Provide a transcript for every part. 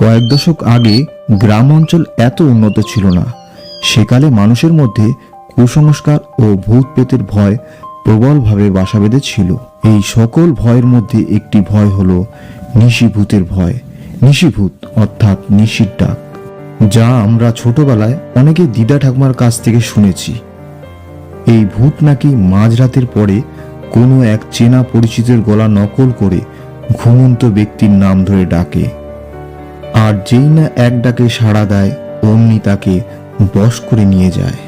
কয়েক দশক আগে গ্রাম অঞ্চল এত উন্নত ছিল না। সেকালে মানুষের মধ্যে কুসংস্কার ও ভূত পেতের ভয় প্রবলভাবে বাসা বেঁধেছিল এই সকল ভয়ের মধ্যে একটি ভয় হল নিশিভূতের ভয়। নিশিভূত অর্থাৎ নিশির ডাক, যা আমরা ছোটবেলায় অনেকে দিদা ঠাকুমার কাছ থেকে শুনেছি। এই ভূত নাকি মাঝরাতের পরে কোনো এক চেনা পরিচিতের গলা নকল করে ঘুমন্ত ব্যক্তির নাম ধরে ডাকে। আর যেই না এক ডাকে সাড়া দেয়, অমনি তাকে বশ করে নিয়ে যায়।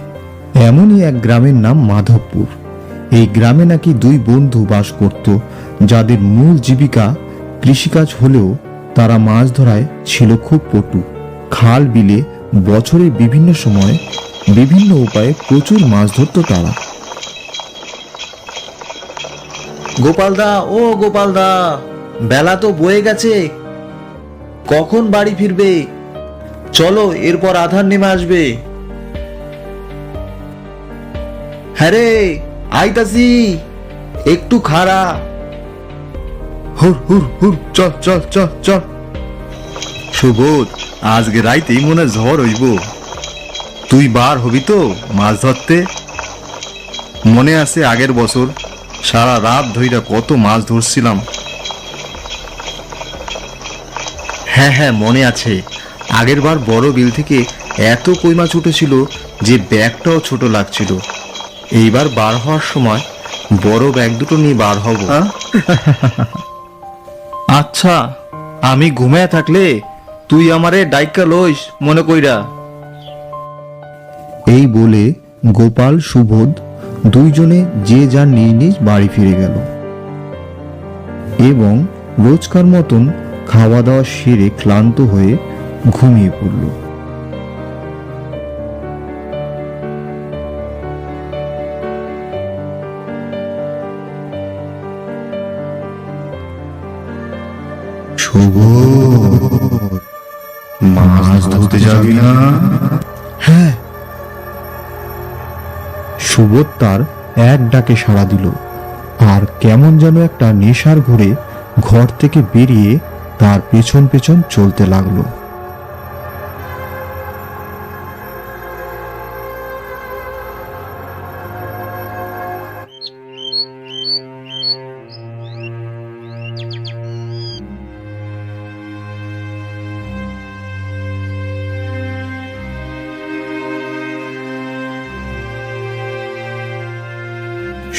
এমনই এক গ্রামের নাম মাধবপুর। এই গ্রামে নাকি দুই বন্ধু বাস করত, যাদের মূল জীবিকা কৃষিকাজ হলেও তারা মাছ ধরায় ছিল খুব পটু। খাল বিলে বছরের বিভিন্ন সময় বিভিন্ন উপায়ে প্রচুর মাছ ধরত তারা। গোপালদা ও গোপালদা বেলা তো বয়ে গেছে। কখন বাড়ি ফিরবে? চলো, এরপর আধার নেমে আসবে। হ্যাঁ রে, আইতাছি, একটু খাড়া। হুর হুর হুর চল চল চল চল সুবোধ, আজকে রাইতেই মনে ঝড় হইব। তুই বার হবি তো মাছ ধরতে? মনে আছে আগের বছর সারা রাত ধইরা কত মাছ ধরছিলাম। হ্যাঁ হ্যাঁ মনে আছে। আগের বার বড় বিল থেকে এত কই মাছ উঠেছিল যে ব্যাগটাও ছোট লাগছিল। এইবার বার হওয়ার সময় বড় ব্যাগ দুটো নিয়ে বার হব। আচ্ছা আমি ঘুমায় থাকলে তুই আমারে ডাইকা লইস মনে কইরা। এই বলে গোপাল সুবোধ দুইজনে যে যার নিজ নিজ বাড়ি ফিরে গেল। এবং রোজকার মতন খাওয়া দাওয়া সেরে ক্লান্ত হয়ে ঘুমিয়ে পড়ল। মাছ ধরতে যাবি না? হ্যাঁ সুবোধ তার এক ডাকে সাড়া দিল। আর কেমন যেন একটা নেশার ঘুরে ঘর থেকে বেরিয়ে তার পেছন পেছন চলতে লাগল।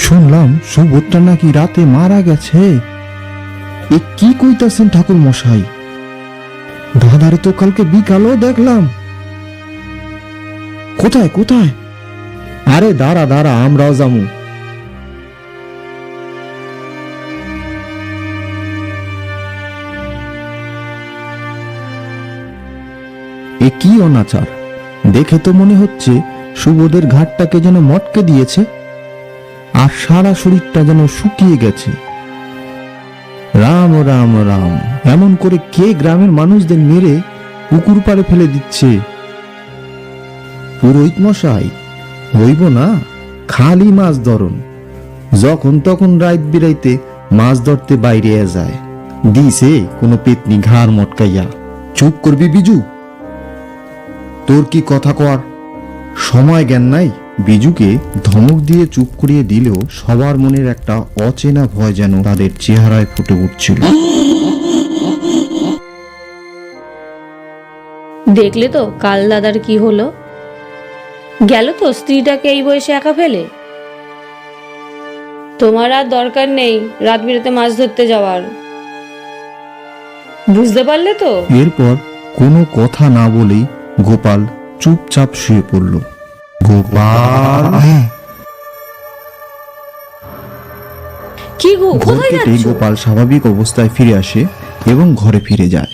শুনলাম সুবোধটা নাকি রাতে মারা গেছে। এ কি কইতাছেন ঠাকুর মশাই দাদারে তো কালকে বিকালও দেখলাম। কোথায় কোথায়? আরে দাঁড়া দাঁড়া, আমরাও যামু। এ কি অনাচার? দেখে তো মনে হচ্ছে সুবোধের ঘাটটাকে যেন মটকে দিয়েছে। আর সারা শরীরটা যেন শুকিয়ে গেছে। রাম রাম রাম, এমন করে কে গ্রামের মানুষদের মেরে পুকুর পাড়ে ফেলে দিচ্ছে? পুরোহিত মশাই, হইব না, খালি মাছ ধরুন। যখন তখন রাইত বিরাইতে মাছ ধরতে বাইরে যায়। দিছে কোনো পেতনি ঘাড় মটকাইয়া। চুপ করবি বিজু? তোর কি কথা কর সময় জ্ঞান নাই? বিজুকে ধমক দিয়ে চুপ করিয়ে দিলেও সবার মনের একটা অচেনা ভয় যেন তাদের চেহারায় ফুটে উঠছিল। দেখলে তো কাল দাদার কি হলো? গেল তো স্ত্রীটাকে এই বয়সে একা ফেলে? তোমার আর দরকার নেই রাত বিরেতে মাছ ধরতে যাওয়ার। বুঝতে পারলে তো? এরপর কোনো কথা না বলেই গোপাল চুপচাপ শুয়ে পড়ল। গোপাল। কি গো কোথায় যাচ্ছ? গোপাল স্বাভাবিক অবস্থায় ফিরে আসে এবং ঘরে ফিরে যায়।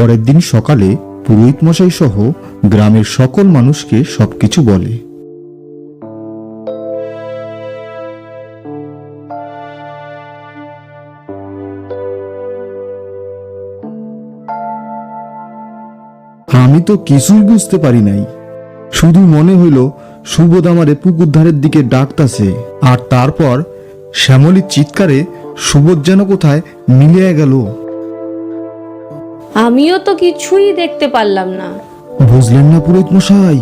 পরের দিন সকালে পুরোহিত মশাই সহ গ্রামের সকল মানুষকে সবকিছু বলে। আমি তো কিছুই বুঝতে পারি নাই। শুধু মনে হইল সুবোধ আমারে পুকুর ধারের দিকে ডাকতাছে, আর তারপর শ্যামলীর চিৎকারে সুবোধ যেন কোথায় মিলিয়ে গেল। আমিও তো কিছুই দেখতে পারলাম না। বুঝলেন না পুরোহিত মশাই?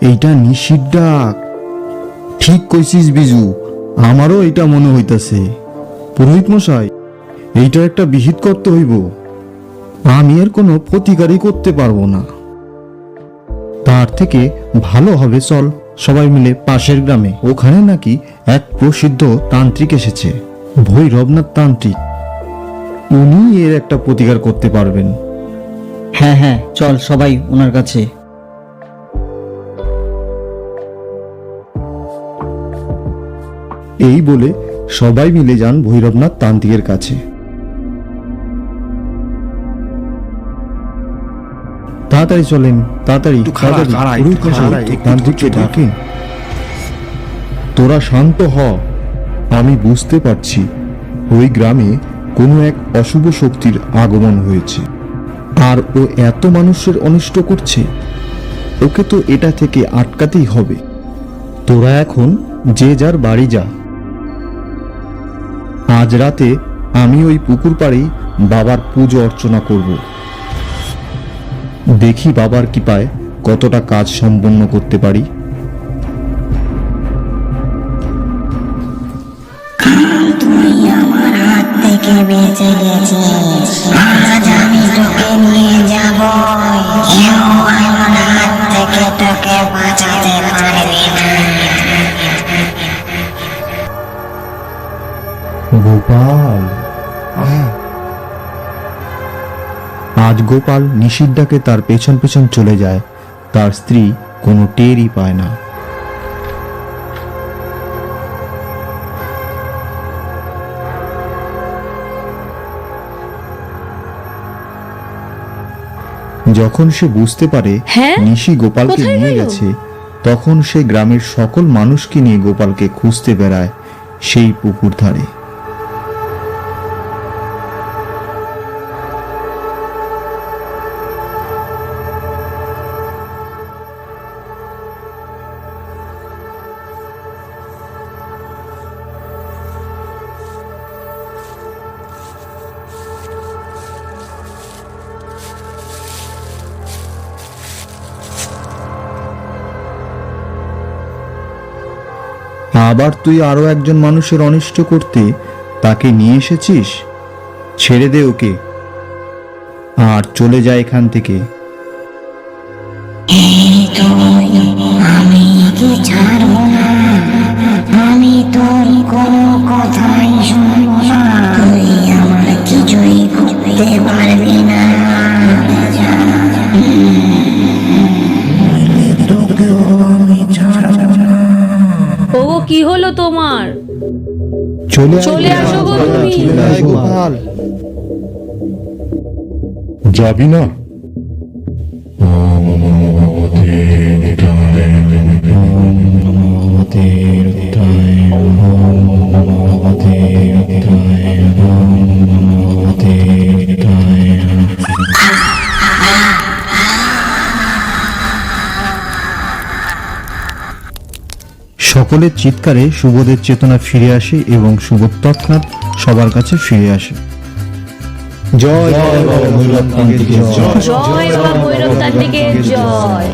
এইটা নিশির ডাক। ঠিক কইছিস বিজু, আমারও এটা মনে হইতাছে। পুরোহিত মশাই এইটা একটা বিহিত করতে হইব। আমি এর কোনো প্রতিকারই করতে পারব না। তার থেকে ভালো হবে, চল, সবাই মিলে পাশের গ্রামে। ওখানে নাকি এক প্রসিদ্ধ তান্ত্রিক এসেছে, ভৈরবনাথ তান্ত্রিক। উনি এর একটা প্রতিকার করতে পারবেন। হ্যাঁ হ্যাঁ চল সবাই ওনার কাছে। এই বলে সবাই মিলে যান ভৈরবনাথ তান্ত্রিকের কাছে। তাড়াতাড়ি চলেন তাড়াতাড়ি তান্ত্রিককে ডাকেন তোরা শান্ত হ আমি বুঝতে পারছি। ওই গ্রামে কোনো এক অশুভ শক্তির আগমন হয়েছে। আর ও এত মানুষের অনিষ্ট করছে, ওকে তো এটা থেকে আটকাতেই হবে। তোরা এখন যে যার বাড়ি যা। আজ রাতে আমি ওই পুকুর পাড়েই বাবার পুজো অর্চনা করব। দেখি বাবার কৃপায় কতটা কাজ সম্পন্ন করতে পারি। বেঁচে গেছিস আজ আমি তোকে নিয়ে যাব। কেউ আমার হাত থেকে তোকে বাঁচাতে পারবে না। গোপাল? আজ গোপাল ডাকে তার পেছন পেছন চলে যায়। তার স্ত্রী কোনো টেরই পায় না। যখন সে বুঝতে পারে হ্যাঁ? নিশি গোপালকে কোথায় নিয়ে গেল? গেছে তখন সে গ্রামের সকল মানুষকে নিয়ে গোপালকে খুঁজতে বেড়ায় সেই পুকুর ধারে আবার তুই আরও একজন মানুষের অনিষ্ট করতে তাকে নিয়ে এসেছিস? ছেড়ে দে ওকে। আর চলে যায় এখান থেকে। কোনো কথাই শুনব না। তুই আমার কিছুই করতে পারবি হলো তোমার? চলে আসো গো তুমি। যাবি না? গোপাল যাবি সকলের চিৎকারে সুবোধের চেতনা ফিরে আসে এবং সুবোধ তৎক্ষণাৎ সবার কাছে ফিরে আসে জয় জয় জয়। জয়